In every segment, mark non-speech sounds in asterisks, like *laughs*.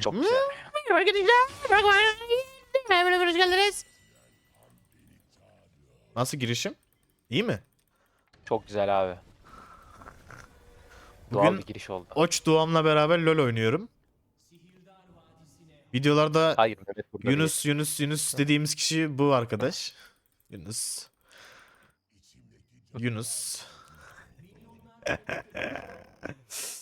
Çok güzel. Hoş geldiniz. Nasıl girişim? İyi mi? Çok güzel abi. Doğal Bugün bir giriş oldu. Oç Doğam'la beraber LoL oynuyorum. Videolarda Hayır Mehmet burada Yunus Yunus Yunus dediğimiz kişi bu arkadaş. Yunus. Yunus. *laughs*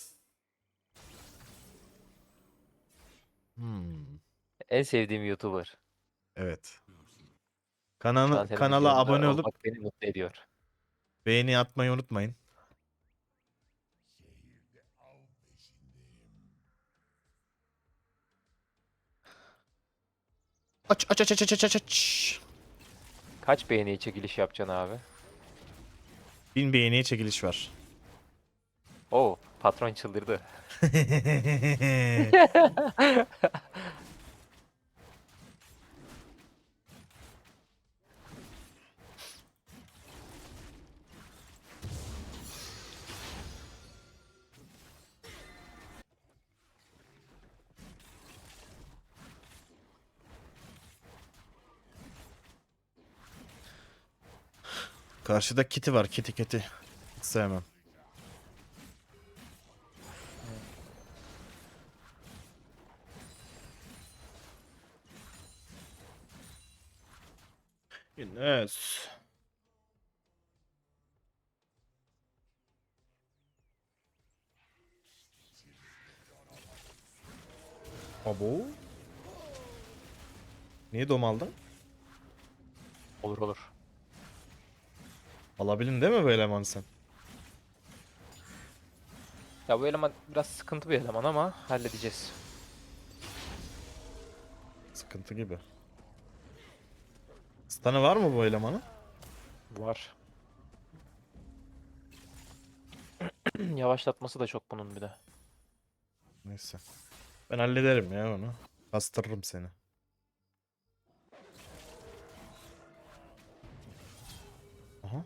hmm. En sevdiğim YouTuber. evet. Kanala, senin kanala abone olup olmak beni mutlu ediyor. beğeni atmayı unutmayın. Aç aç aç aç aç aç aç. Kaç beğeniye çekiliş yapacaksın abi? Bin beğeniye çekiliş var. Oo patron çıldırdı. Karşıda kiti var kiti kiti. Sevmem. Yunus. Abo. Niye dom aldın? Olur olur. Alabilin değil mi bu eleman sen? Ya bu eleman biraz sıkıntı bir eleman ama halledeceğiz. Sıkıntı gibi. Stun'ı var mı bu elemanın? Var. *clears throat* Yavaşlatması da çok bunun bir de. Neyse. Ben hallederim ya onu. Bastırırım seni. Aha.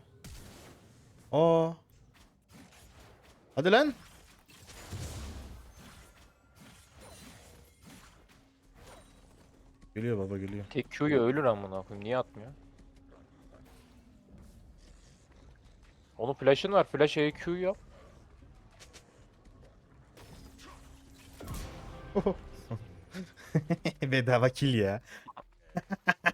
Aa. Hadi lan. Geliyor baba geliyor. Tek Q'ya ölür amına koyayım. Niye atmıyor? Onun flash'ın var. Flash E Q yap. *laughs* Bedava kill ya. *laughs*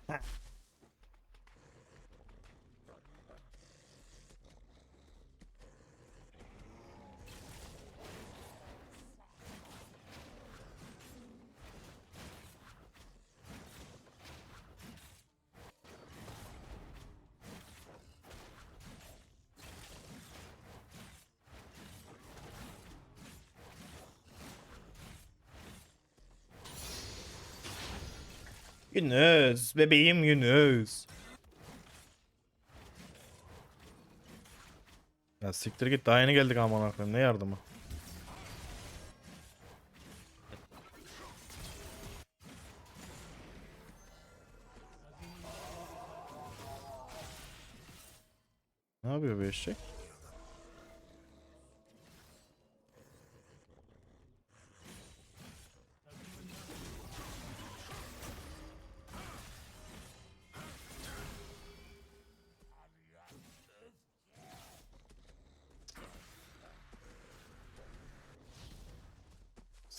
Yunus. Bebeğim Yunus. Ya siktir git daha yeni geldik aman koyayım ne yardımı?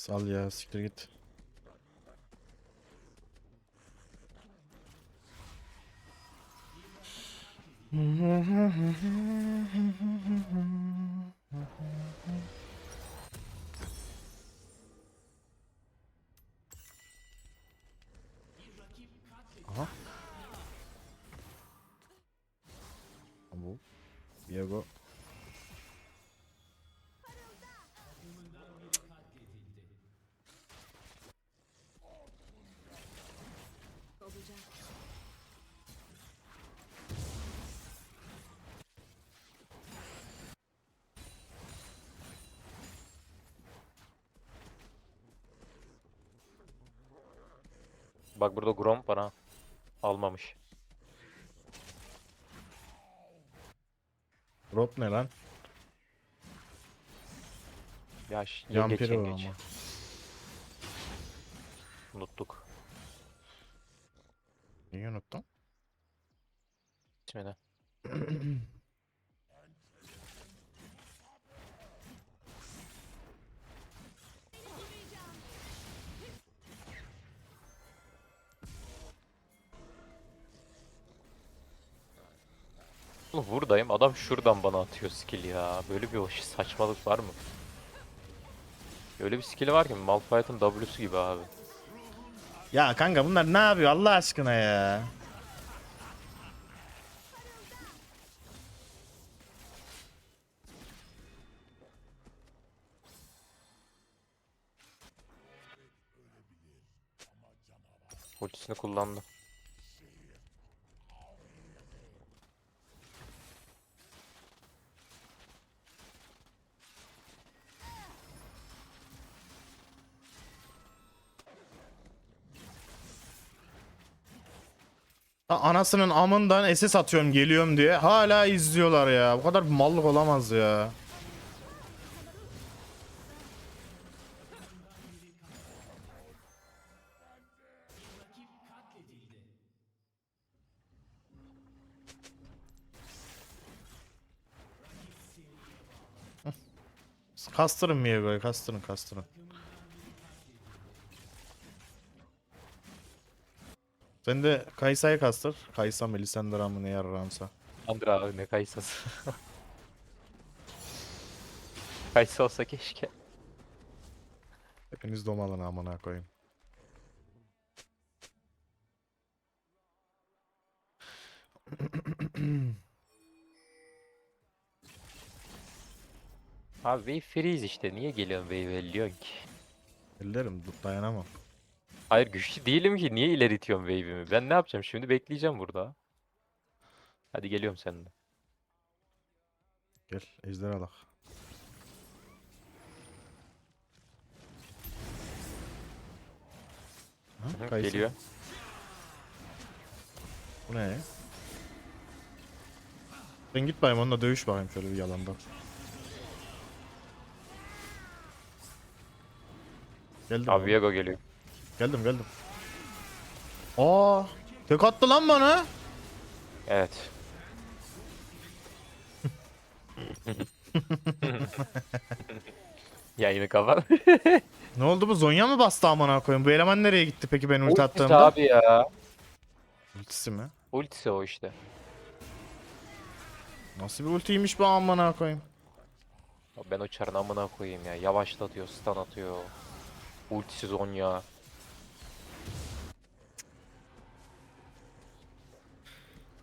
Sal ya siktir git. *laughs* Bak burada Grom bana almamış. Rob ne lan? Ya ş- Yampiri yengeç o yengeç. ama. Unuttuk Neyi unuttun? ismini. *clears throat* buradayım adam şuradan bana atıyor skill ya. Böyle bir saçmalık var mı? Öyle bir skill'i var ki Malphite'ın W'su gibi abi. Ya kanka bunlar ne yapıyor Allah aşkına ya? Ultisini kullandı. Anasının amından SS atıyorum geliyorum diye hala izliyorlar ya. Bu kadar mallık olamaz ya. Kastırın Miego'yu kastırın kastırın. Sen de Kaysa'yı kastır. Kaysa mı Lisandra mı ne yararımsa. Andra abi ne kaysası. *laughs* Kaysa olsa keşke. Hepiniz domalın amına koyayım. Abi wave freeze işte niye geliyorsun wave elliyorsun ki? Ellerim dayanamam. Hayır güçlü değilim ki niye ileri itiyorsun wave'imi? Ben ne yapacağım şimdi bekleyeceğim burada. Hadi geliyorum seninle. Gel ejder alak. Hı. Geliyor. Bu ne? Sen git bayım onunla dövüş bakayım şöyle bir yalandan. Geldim. Abi abi. Viego geliyor. Geldim geldim. Aa, tek attı lan bana. Evet. *laughs* Yayını kapat. *laughs* Ne oldu bu Zonya mı bastı amına koyayım? Bu eleman nereye gitti peki ben ulti Ultisi attığımda? abi ya. Ultisi mi? Ultisi o işte. Nasıl bir ultiymiş bu amına koyayım? Ben o çarın amına koyayım ya. Yavaşlatıyor, stun atıyor. Ultisiz on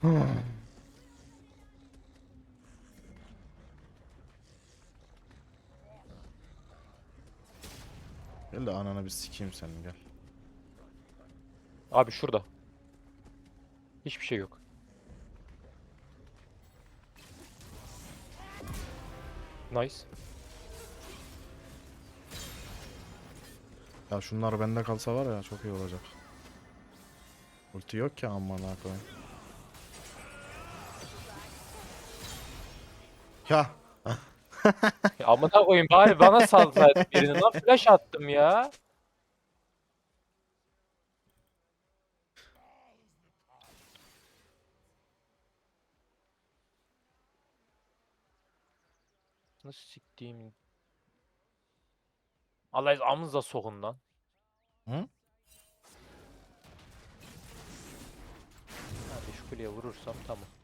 Gel de ananı bir sikeyim senin gel. Abi şurada. Hiçbir şey yok. Nice. Ya şunlar bende kalsa var ya çok iyi olacak. Ulti yok ki amına koyayım. Ya Ya *laughs* amına koyayım bari bana salsaydın birini. Lan flash attım ya. Nasıl siktiğim... Allah amınıza sokun lan. Hı? Hadi şu kuleye vurursam tamam.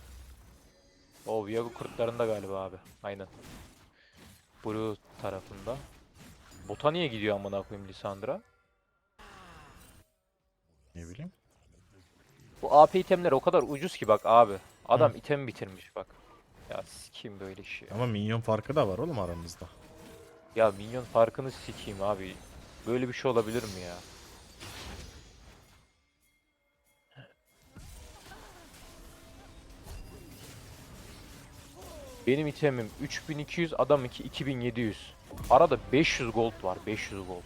O Viago kurtlarında galiba abi. Aynen. Blue tarafında. Bota niye gidiyor amına koyayım Lisandra? ne bileyim. Bu AP itemler o kadar ucuz ki bak abi. Adam item bitirmiş bak. Ya sikeyim böyle işi. Ama minyon farkı da var oğlum aramızda. Ya minyon farkını sikeyim abi. Böyle bir şey olabilir mi ya? Benim itemim 3200, adamınki 2700. Arada 500 gold var, 500 gold.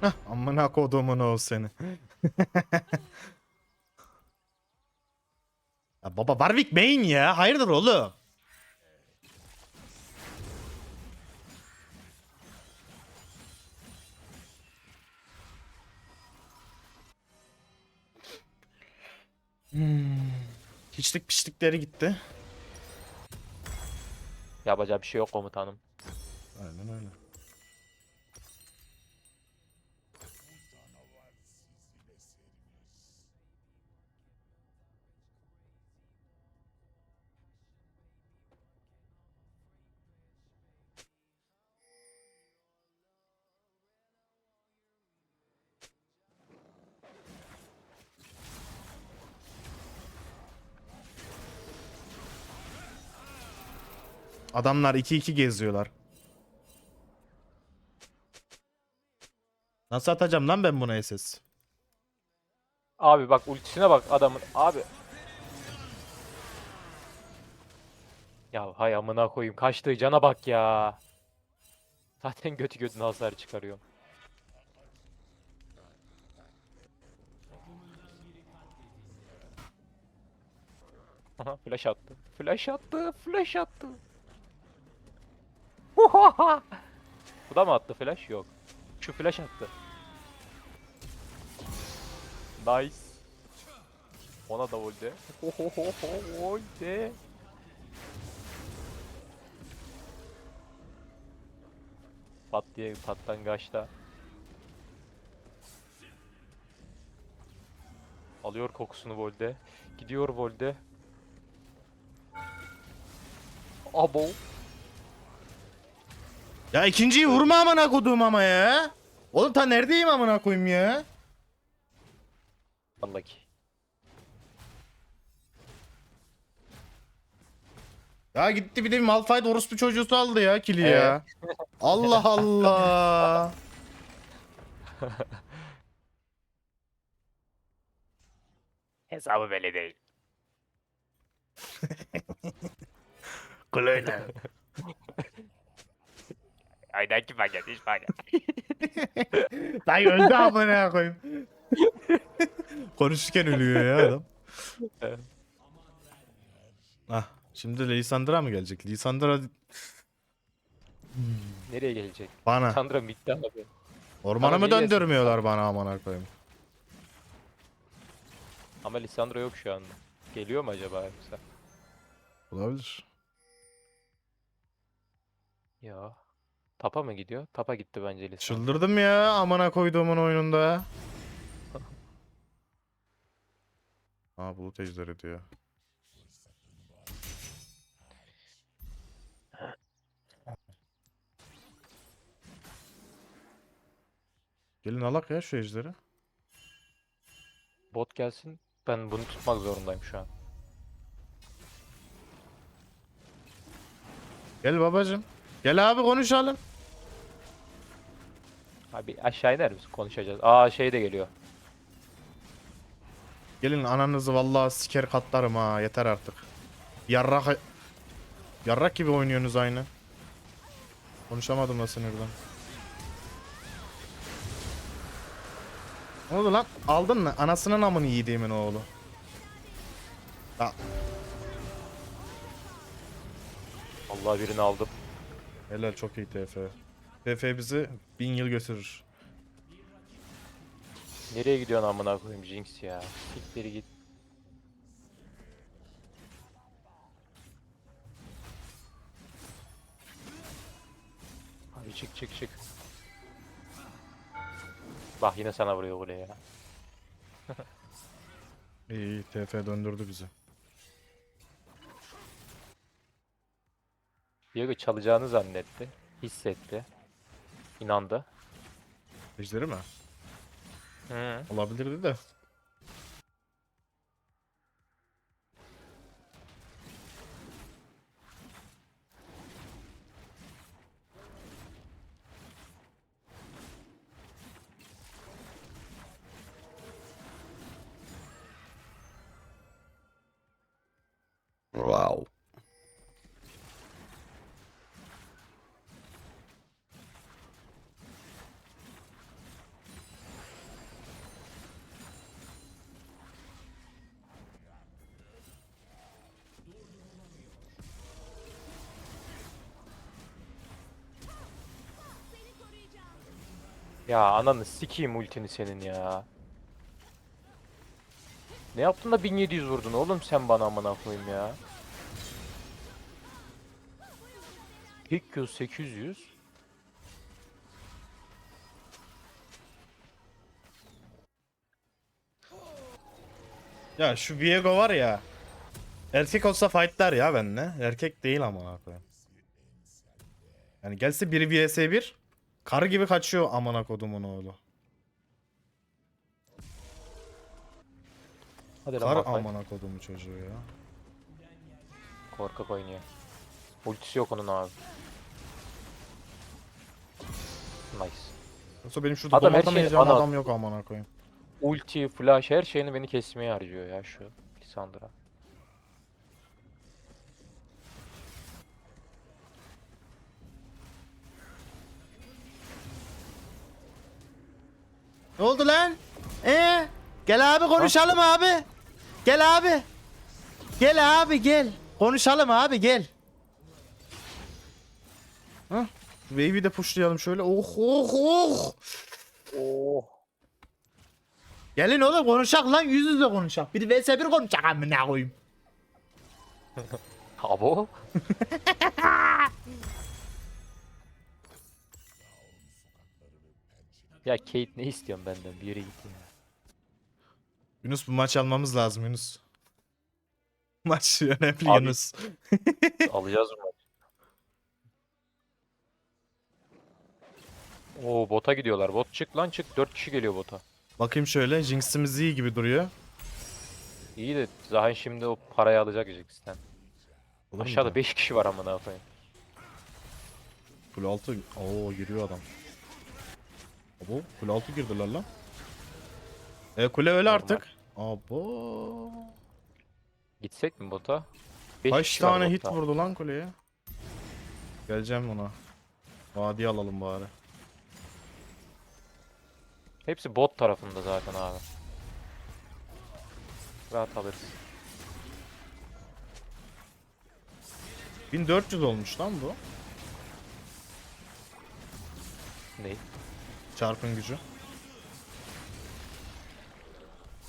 Hah, amına kodumun o seni. *laughs* ya baba Warwick main ya. Hayırdır oğlum? Hmm. Hiçlik pişlikleri gitti. Yapacak bir şey yok komutanım. Aynen öyle. Adamlar 2-2 geziyorlar. Nasıl atacağım lan ben buna SS? Abi bak ultisine bak adamın. Abi. Ya hay amına koyayım. Kaçtığı cana bak ya. Zaten götü götüne hasar çıkarıyor. Aha flash attı. Flash attı. Flash attı. Bu da mı attı flash? Yok. Şu flash attı. Nice. Ona da volde. Volde. Pat diye pattan kaçta. Alıyor kokusunu Volde. Gidiyor Volde. Abo. Ya ikinciyi vurma amına kodum ama ya. Oğlum ta neredeyim amına koyayım ya? Vallahi ki. Ya gitti bir de bir Malphite orospu çocuğusu aldı ya kili ya. *laughs* Allah Allah. *laughs* Hesabı belli değil. *laughs* Kuleyla. Aynen ki paket, hiç paket. Dayı *laughs* öldü amına koyayım. *laughs* Konuşurken ölüyor ya adam. Evet. Ah, şimdi Lisandra mı gelecek? Lisandra Nereye gelecek? bana. Sandra bitti abi. Ormana mı gelsin? döndürmüyorlar bana amına koyayım? Ama Lisandro yok şu anda. Geliyor mu acaba yoksa? Olabilir. Ya. Tapa mı gidiyor? Tapa gitti bence Lisandro. Çıldırdım ya amına koyduğumun oyununda. *laughs* Aa bulut ejderi diyor. Gelin alak ya şu ejderi. Bot gelsin. Ben bunu tutmak zorundayım şu an. Gel babacım. Gel abi konuşalım. Abi aşağı iner misin? Konuşacağız. Aa şey de geliyor. Gelin ananızı vallahi siker katlarım ha yeter artık. Yarrak Yarrak gibi oynuyorsunuz aynı. Konuşamadım da sinirden. Ne oldu lan? Aldın mı? Anasının amını yediğimin oğlu. Ya, Allah birini aldım. helal çok iyi TF. TF bizi bin yıl götürür. Nereye gidiyorsun amına koyayım Jinx ya? Siktir git. Abi çık çık çık. Bak yine sana vuruyor buraya ya. *laughs* İyi iyi TF döndürdü bizi. Diego çalacağını zannetti. Hissetti. İnandı. Ejderi mi? Hı. Olabilirdi de. Ya ananı sikeyim ultini senin ya. Ne yaptın da 1700 vurdun oğlum sen bana amına koyayım ya. Q 800. Ya şu Viego var ya. Erkek olsa fightlar ya benimle. Erkek değil ama. Yani gelse biri vs 1 karı gibi kaçıyor amına kodumun oğlu. Hadi lan Kar bakayım. amına kodumun çocuğu ya. Korkak oynuyor. Ultisi yok onun abi. Nice. Yoksa benim şurada Adam her domatamayacağım şeyini bana adam yok amına koyayım. Ulti, flash her şeyini beni kesmeye harcıyor ya şu Lisandra. Ne oldu lan? Ee? Gel abi konuşalım abi. Gel abi. Gel abi gel. Konuşalım abi gel. Wave'i de pushlayalım şöyle. Oh oh oh. Oh. Gelin oğlum konuşak lan yüz yüze konuşak. Bir vs bir konuşak amına koyayım. *laughs* Abo. *laughs* ya Kate ne istiyorsun benden? Bir yere git ya. Yunus bu maç almamız lazım Yunus. *laughs* Maç önemli Abi- Yunus. *laughs* Alacağız mı? Oo bota gidiyorlar. Bot çık lan çık. 4 kişi geliyor bota. Bakayım şöyle. Jinx'imiz iyi gibi duruyor. İyi de Zahin şimdi o parayı alacak Jinx'ten. Olur mu Aşağıda da? 5 kişi var amına koyayım. Kule altı. Oo giriyor adam. Abo kule altı girdiler lan. E kule öyle artık. Abo. Gitsek mi bota? Beş Kaç kişi var tane hit botta. vurdu lan kuleye? Geleceğim ona. Vadi alalım bari. Hepsi bot tarafında zaten abi. Rahat alırız. 1400 olmuş lan bu. Ne? Çarpın gücü.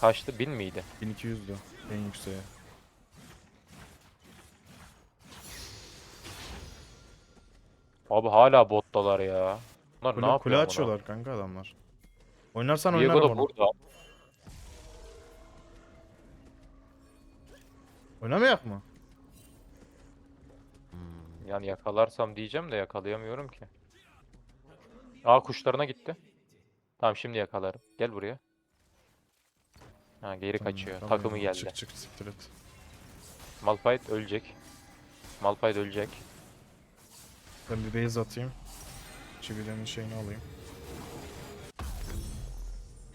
Kaçtı? 1000 miydi? 1200'dü en yükseği. Abi hala bottalar ya. Bunlar ne Kule, yapıyor kule amına? açıyorlar kanka adamlar. Oynarsan Diego oynarım da onu. burada. Oynamayak mı? Yani yakalarsam diyeceğim de yakalayamıyorum ki. Aa kuşlarına gitti. Tamam şimdi yakalarım. Gel buraya. Ha geri Tamam, kaçıyor. tamam, Takımı geldi. Çık çık siktir et. Malphite ölecek. Malphite ölecek. Ben bir base atayım. Çivilerin şeyini alayım.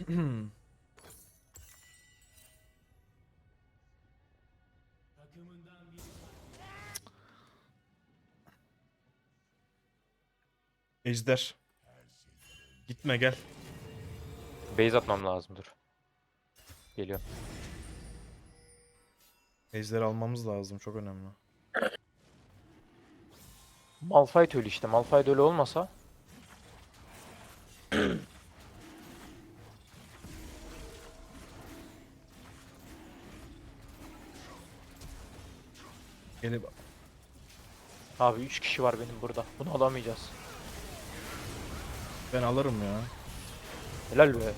*clears throat* Ejder. Gitme gel. Base atmam lazım dur. Geliyor. Ejder almamız lazım çok önemli. Malphite ölü işte. Malphite ölü olmasa Gelip Abi 3 kişi var benim burada. Bunu alamayacağız. Ben alırım ya. Helal be.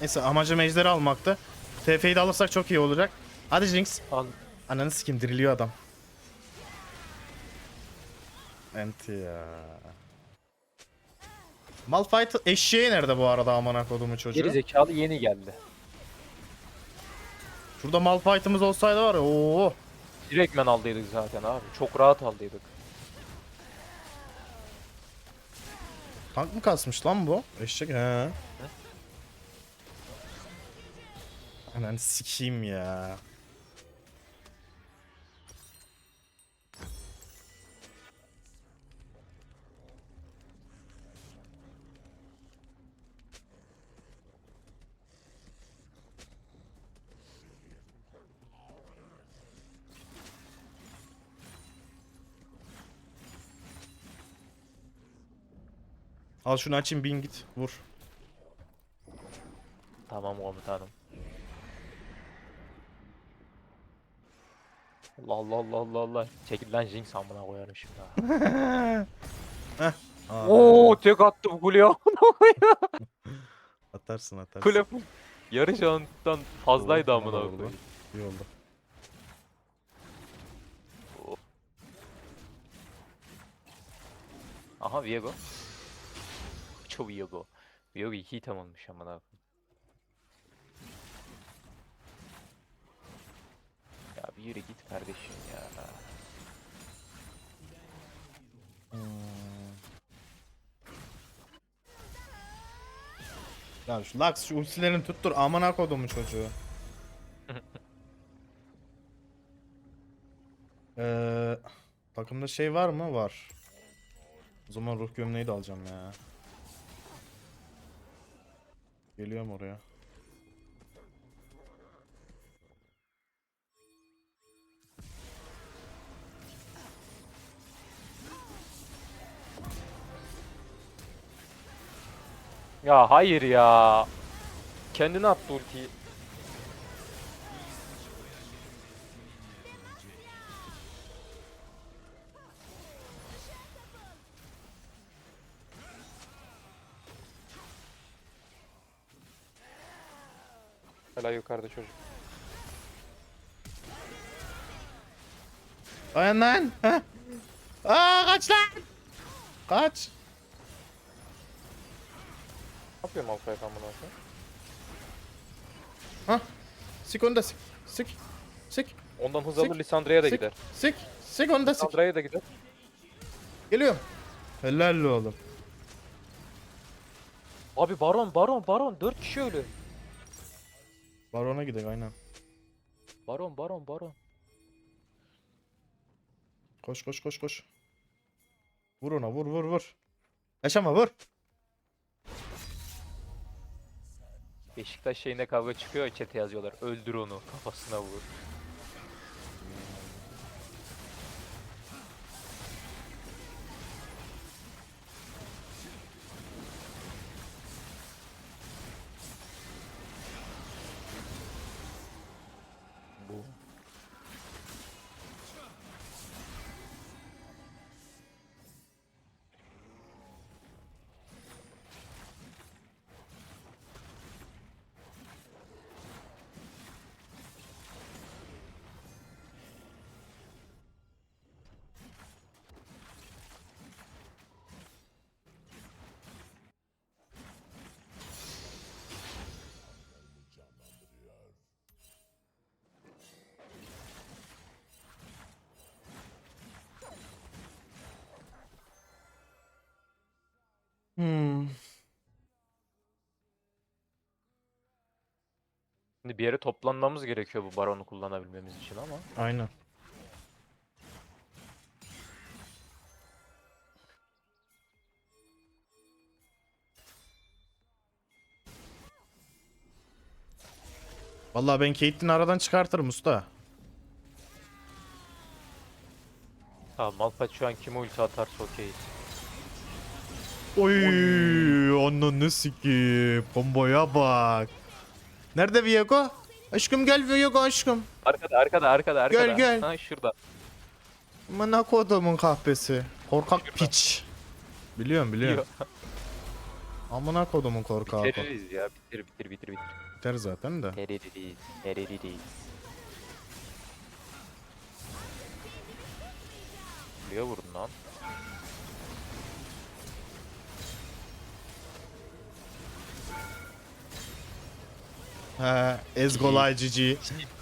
Neyse amacım ejderi almaktı. TF'yi de alırsak çok iyi olacak. Hadi Jinx. Al. Ananı sikim diriliyor adam. Enti ya. Malphite eşeği nerede bu arada amına kodumu çocuğu? Geri zekalı yeni geldi. Şurada Malphite'ımız olsaydı var ya ooo. Direktmen aldıydık zaten abi. Çok rahat aldıydık. Tank mı kasmış lan bu? Eşek he. Ananı sikeyim ya. Al şunu açayım bin git vur. Tamam komutanım. Allah Allah Allah Allah Allah. Çekil lan Jinx amına koyarım şimdi ha. *laughs* Aa, Oo tek attım kule *laughs* Atarsın atarsın. Kule full. Yarı canından fazlaydı amına koyayım. İyi oldu. Aha Viego. Çok Viego. Viego iki item olmuş amına koyayım. Ya bir yürü git kardeşim ya. Hmm. Ya şu Lux şu ultilerini tuttur amına kodumu çocuğu. Eee *laughs* takımda şey var mı? Var. O zaman ruh gömleği de alacağım ya. Geliyorum oraya. Ya hayır ya. Kendine attı ultiyi. Hala yukarıda çocuk. Dayan lan. Heh. Aa kaç lan. Kaç. Ne yapıyor Malphite amına koyayım? Hah. Sik onu da sik. Sik. Sik. Ondan hız alır Sik, Lissandra'ya da sik. gider. Sik. Sik onu da sik. Lissandra'ya da gider. Geliyorum. Helal oğlum. Abi baron baron baron 4 kişi ölü. Barona gidelim aynen. Baron baron baron. Koş koş koş koş. Vur ona vur vur vur. Yaşama vur. Beşiktaş şeyine kavga çıkıyor ya chat'e yazıyorlar. Öldür onu kafasına vur. Hmm. Şimdi bir yere toplanmamız gerekiyor bu baronu kullanabilmemiz için ama. Aynen. Vallahi ben Caitlyn'i aradan çıkartırım usta. Tamam Malphite şu an kime ulti atarsa okeyiz. Oy, ananı sikeyim. Komboya bak. Nerede Viego? Aşkım gel Viego aşkım. Arkada arkada arkada arkada. Gel, gel. Ha şurada. Amına kodumun kahpesi. Korkak piç. Biliyorum biliyorum. Amına kodumun korkağı. Bitiririz ya. Bitir bitir bitir bitir. Biter zaten de. Tereririz. Tereririz. Buraya vurdun lan. He, Ezgolay cici.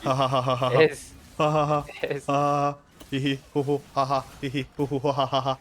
Ha ha ha ha ha. Ez. Ha ha ha. Ez. Ha ha. Hihi hu hu ha ha. Hihi hu hu ha ha ha.